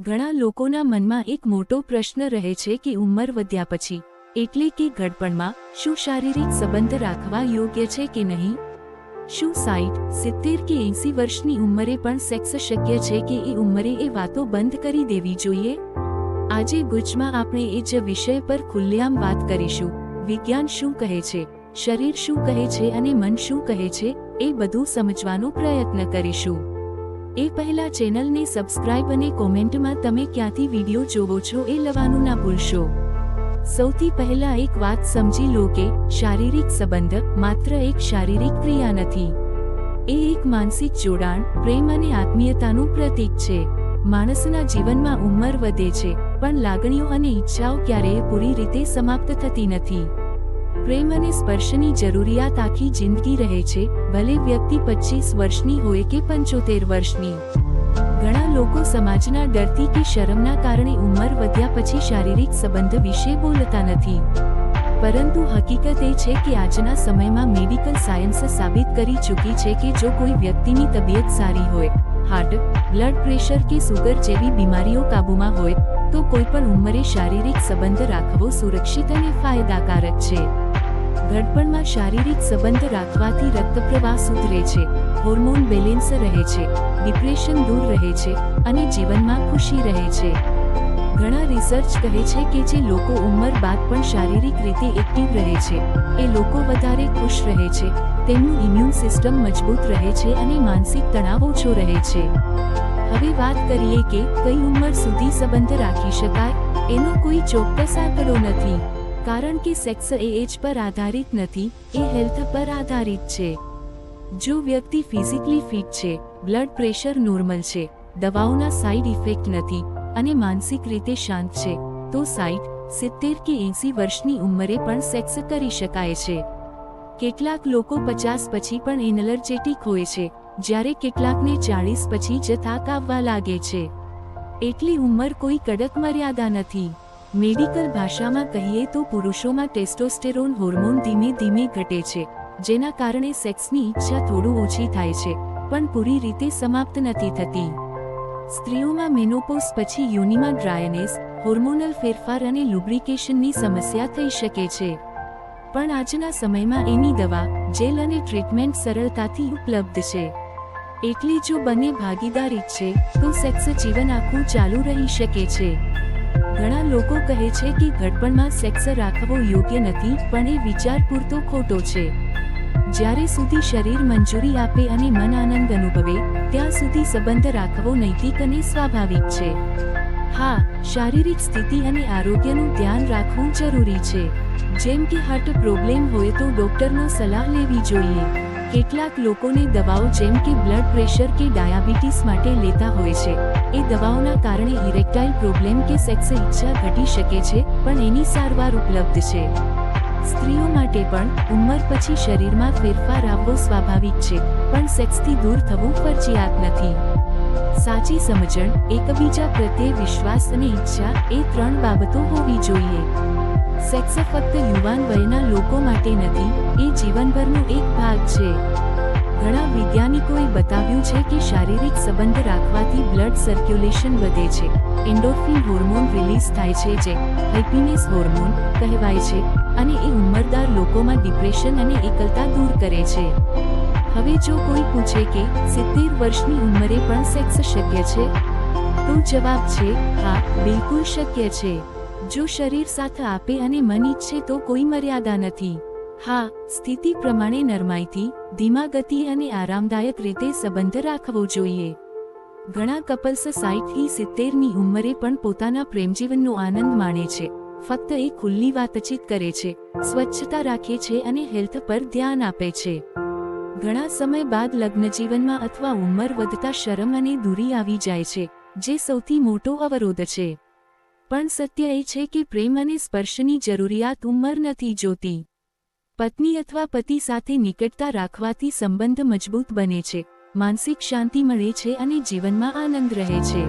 ઘણા લોકોના મનમાં એક મોટો પ્રશ્ન રહે છે કે ઉંમર વધ્યા પછી, એટલે કે ઘડપણમાં, શું શારીરિક સંબંધ રાખવા યોગ્ય છે કે નહીં? શું સાઈઠ, સિત્તેર કે એંસી વર્ષની ઉંમરે પણ સેક્સ શક્ય છે કે એ ઉંમરે એ વાતો બંધ કરી દેવી જોઈએ? આજે ગુજમાં આપણે એ જ વિષય પર ખુલ્લેઆમ વાત કરીશું. વિજ્ઞાન શું કહે છે? શરીર શું કહે છે? અને મન શું કહે છે? એ બધું સમજવાનો પ્રયત્ન કરીશું. એ પહેલા ચેનલને સબસ્ક્રાઇબ અને કોમેન્ટમાં તમે ક્યાંથી વીડિયો જોવો છો એ લવાનું ના ભૂલશો. સૌથી પહેલા એક વાત સમજી લો કે શારીરિક સંબંધ માત્ર એક શારીરિક ક્રિયા નથી. એ એક માનસિક જોડાણ, પ્રેમ અને આત્મીયતાનું પ્રતીક છે. માણસના જીવનમાં ઉંમર વધે છે, પણ લાગણીઓ અને ઈચ્છાઓ ક્યારેય પૂરી રીતે સમાપ્ત થતી નથી. પ્રેમ અને સ્પર્શની જરૂરિયાત આખી જિંદગી રહે છે, ભલે વ્યક્તિ પચીસ વર્ષની હોય કે પંચોતેર વર્ષની. ઘણા લોકો સમાજના ડરથી કે શરમના કારણે ઉંમર વધ્યા પછી શારીરિક સંબંધ વિશે બોલતા નથી. પરંતુ હકીકત એ છે કે આજના સમયમાં મેડિકલ સાયન્સ સાબિત કરી ચૂકી છે કે જો કોઈ વ્યક્તિની તબિયત સારી હોય, હાર્ટ, બ્લડ પ્રેશર કે સુગર જેવી બીમારીઓ કાબૂમાં હોય, તો કોઈ પણ ઉંમરે શારીરિક સંબંધ રાખવો સુરક્ષિત અને ફાયદાકારક છે. ઘડપણમાં શારીરિક સંબંધ રાખવાથી રક્તપ્રવાહ સુધરે છે, હોર્મોન બેલેન્સ રહે છે, ડિપ્રેશન દૂર રહે છે અને જીવનમાં ખુશી રહે છે. ઘણા રિસર્ચ કહે છે કે જે લોકો ઉંમર બાદ પણ શારીરિક રીતે એક્ટિવ રહે છે, એ લોકો વધારે ખુશ રહે છે, તેમનું ઇમ્યુન સિસ્ટમ મજબૂત રહે છે અને માનસિક તણાવ ઓછો રહે છે. હવે વાત કરીએ કે કઈ ઉંમર સુધી સંબંધ રાખી શકાય, એનો કોઈ ચોક્કસ આંકડો નથી. કારણ કે સેક્સ એ એજ પર આધારિત નથી, એ હેલ્થ પર આધારિત છે. જો વ્યક્તિ ફિઝિકલી ફિટ છે બ્લડ પ્રેશર નોર્મલ છે, દવાઓના સાઇડ ઇફેક્ટ નથી અને માનસિક રીતે શાંત છે, તો સાઈઠ, સિત્તેર કે એંસી વર્ષની ઉંમરે પણ સેક્સ કરી શકાય છે. કેટલાક લોકો પચાસ પછી પણ એનર્જેટિક હોય છે, જ્યારે કેટલાકને ચાળીસ પછી જ થાક આવવા લાગે છે. એટલી ઉંમર કોઈ કડક મર્યાદા નથી. મેડિકલ ભાષામાં કહીએ તો પુરુષોમાં ટેસ્ટોસ્ટેરોન હોર્મોન ધીમે ધીમે ઘટે છે, જેના કારણે સેક્સની ઈચ્છા થોડું ઓછી થાય છે, પણ પૂરી રીતે સમાપ્ત નથી થતી. સ્ત્રીઓમાં મેનોપોઝ પછી યુનિમાં ડ્રાયનેસ, હોર્મોનલ ફેરફાર અને લુબ્રિકેશનની સમસ્યા થઈ શકે છે. પણ આજના સમયમાં એની દવા, જેલ અને ટ્રીટમેન્ટ સરળતાથી ઉપલબ્ધ છે. એટલે જો બંને ભાગીદાર છે, તો સેક્સ જીવન આખું ચાલુ રહી શકે છે. ઘણા લોકો કહે છે કે ઘડપણમાં સેક્સ રાખવો યોગ્ય નથી, પણ એ વિચાર પૂરતો ખોટો છે. જ્યારે સુધી શરીર મંજૂરી આપે અને મન આનંદ અનુભવે, ત્યાં સુધી સંબંધ રાખવો નૈતિક અને સ્વાભાવિક છે. હા, શારીરિક સ્થિતિ અને આરોગ્યનું ધ્યાન રાખવું જરૂરી છે. જેમ કે હાર્ટ પ્રોબ્લેમ હોય તો ડોક્ટરનો સલાહ લેવી જોઈએ. કેટલાક લોકોને દવાઓ જેમ કે બ્લડ પ્રેશર કે ડાયાબિટીસ માટે લેતા હોય છે. એ દવાઓના કારણે ઇરેક્ટાઇલ પ્રોબ્લેમ કે સેક્સ ઈચ્છા ઘટી શકે છે, પણ એની સારવાર ઉપલબ્ધ છે. સ્ત્રીઓ માટે પણ, ઉંમર પછી શરીરમાં ફેરફાર આવવો સ્વાભાવિક છે, પણ સેક્સથી દૂર થવું ફરજિયાત નથી. સાચી સમજણ, એકબીજા પ્રત્યે વિશ્વાસ અને ઈચ્છા, એ ત્રણ બાબતો હોવી જોઈએ. સેક્સ ફક્ત યુવાન વયના લોકો માટે નથી, એ જીવનભરનો એક ભાગ છે. ઘણા વૈજ્ઞાનિકોએ બતાવ્યું છે કે શારીરિક સંબંધ રાખવાથી બ્લડ સર્ક્યુલેશન વધે છે. એન્ડોર્ફિન હોર્મોન રિલીઝ થાય છે જે હેપીનેસ હોર્મોન કહેવાય છે અને એ ઉંમરદાર લોકોમાં ડિપ્રેશન અને એકલતા દૂર કરે છે. હવે જો કોઈ પૂછે કે સિત્તેર વર્ષની ઉંમરે પણ સેક્સ શક્ય છે? તો જવાબ છે, હા, બિલકુલ શક્ય છે. જો શરીર સાથ આપે અને મન ઈચ્છે તો કોઈ મર્યાદા નથી. હા, સ્થિતિ પ્રમાણે નરમાઈથી ધીમા ગતિ અને આરામદાયક રીતે સંબંધ રાખવો જોઈએ. ઘણા કપલ્સ સાઈઠથી સિત્તેરની ઉંમરે પણ પોતાના પ્રેમજીવનનો આનંદ માણે છે. ફક્ત એ ખુલ્લી વાતચીત કરે છે, સ્વચ્છતા રાખે છે અને હેલ્થ પર ધ્યાન આપે છે. ઘણા સમય બાદ લગ્નજીવનમાં અથવા ઉંમર વધતા શરમ અને દૂરી આવી જાય છે, જે સૌથી મોટો અવરોધ છે. પણ સત્ય એ છે કે પ્રેમ અને સ્પર્શની જરૂરિયાત ઉંમર નથી જોતી. પત્ની અથવા પતિ સાથે નિકટતા રાખવાથી સંબંધ મજબૂત બને છે, માનસિક શાંતિ મળે છે અને જીવનમાં આનંદ રહે છે.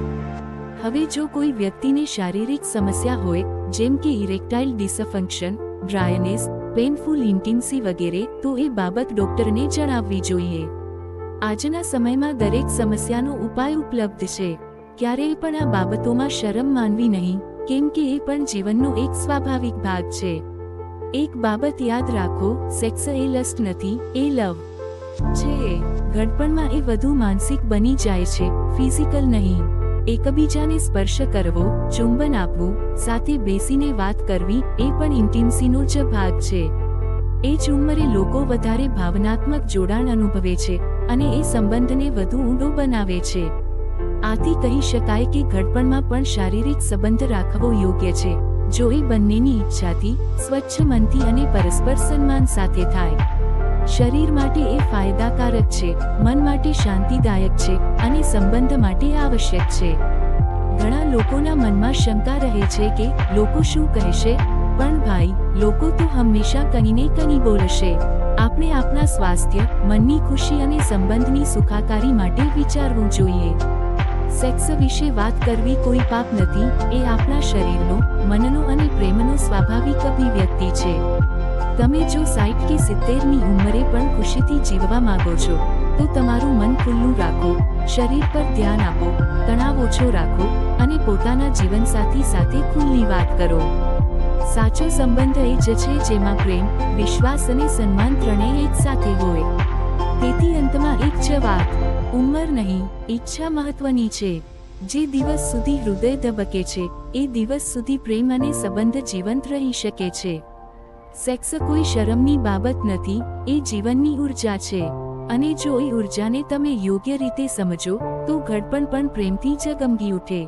હવે જો કોઈ વ્યક્તિને શારીરિક સમસ્યા હોય, જેમ કે erectile dysfunction, dryness painful intimacy વગેરે, તો એ બાબત ડોક્ટરને જણાવવી જોઈએ. આજના સમયમાં દરેક સમસ્યાનો ઉપાય ઉપલબ્ધ છે. ક્યારેય પણ આ બાબતોમાં શરમ માનવી નહીં. કેમ કે એ પણ જીવનનો એક સ્વાભાવિક ભાગ છે. એક બાબત યાદ રાખો સેક્સ એ લસ્ટ નથી, એ લવ છે. ઘડપણમાં એ વધુ માનસિક બની જાય છે ફિઝિકલ નહીં. એકબીજાને સ્પર્શ કરવો, ચુંબન આપવું, સાથે બેસીને વાત કરવી, એ પણ ઇન્ટિમસીનો જ ભાગ છે. એ જ ઉંમરે લોકો વધારે ભાવનાત્મક જોડાણ અનુભવે છે અને એ સંબંધને વધુ ઊંડો બનાવે છે. આથી કહી શકાય કે ઘડપણમાં પણ શારીરિક સંબંધ રાખવો યોગ્ય છે, જો એ બંનેની ઈચ્છાથી, સ્વચ્છ મનથી અને પરસ્પર સન્માન સાથે થાય. શરીર માટે એ ફાયદાકારક છે, મન માટે શાંતિદાયક છે અને સંબંધ માટે આવશ્યક છે. ઘણા લોકોના મનમાં શંકા રહે છે કે, લોકો શું કહેશે? પણ ભાઈ, લોકો તો હંમેશા કહીને કની બોલશે. આપણે આપણા સ્વાસ્થ્ય, મનની ખુશી અને સંબંધની સુખાકારી માટે વિચારવું જોઈએ. સેક્સ વિશે વાત કરવી કોઈ પાપ નથી, એ આપણા શરીરનો, મનનો અને પ્રેમનો સ્વાભાવિક અભિવ્યક્તિ છે. તમે જો સાઠ કે સિત્તેરની ઉંમરે પણ ખુશીથી જીવવા માંગો છો, તો તમારું મન ખુલ્લું રાખો, શરીર પર ધ્યાન આપો, તણાવ ઓછો રાખો અને પોતાના જીવનસાથી સાથે ખુલ્લી વાત કરો. સાચો સંબંધ એ જ છે જેમાં પ્રેમ, વિશ્વાસ અને સન્માન ત્રણેય એક સાથે હોય. તેથી અંતમાં એક જ વાત. ઉંમર નહીં, ઈચ્છા મહત્વની છે. જે દિવસ સુધી હૃદય ધબકે છે, એ દિવસ સુધી પ્રેમ અને સંબંધ જીવંત રહી શકે છે. સેક્સ કોઈ શરમની બાબત નથી, એ જીવનની ઊર્જા છે. અને જો એ ઉર્જાને તમે યોગ્ય રીતે સમજો, તો ઘડપણ પણ પ્રેમથી જગમગી ઉઠે.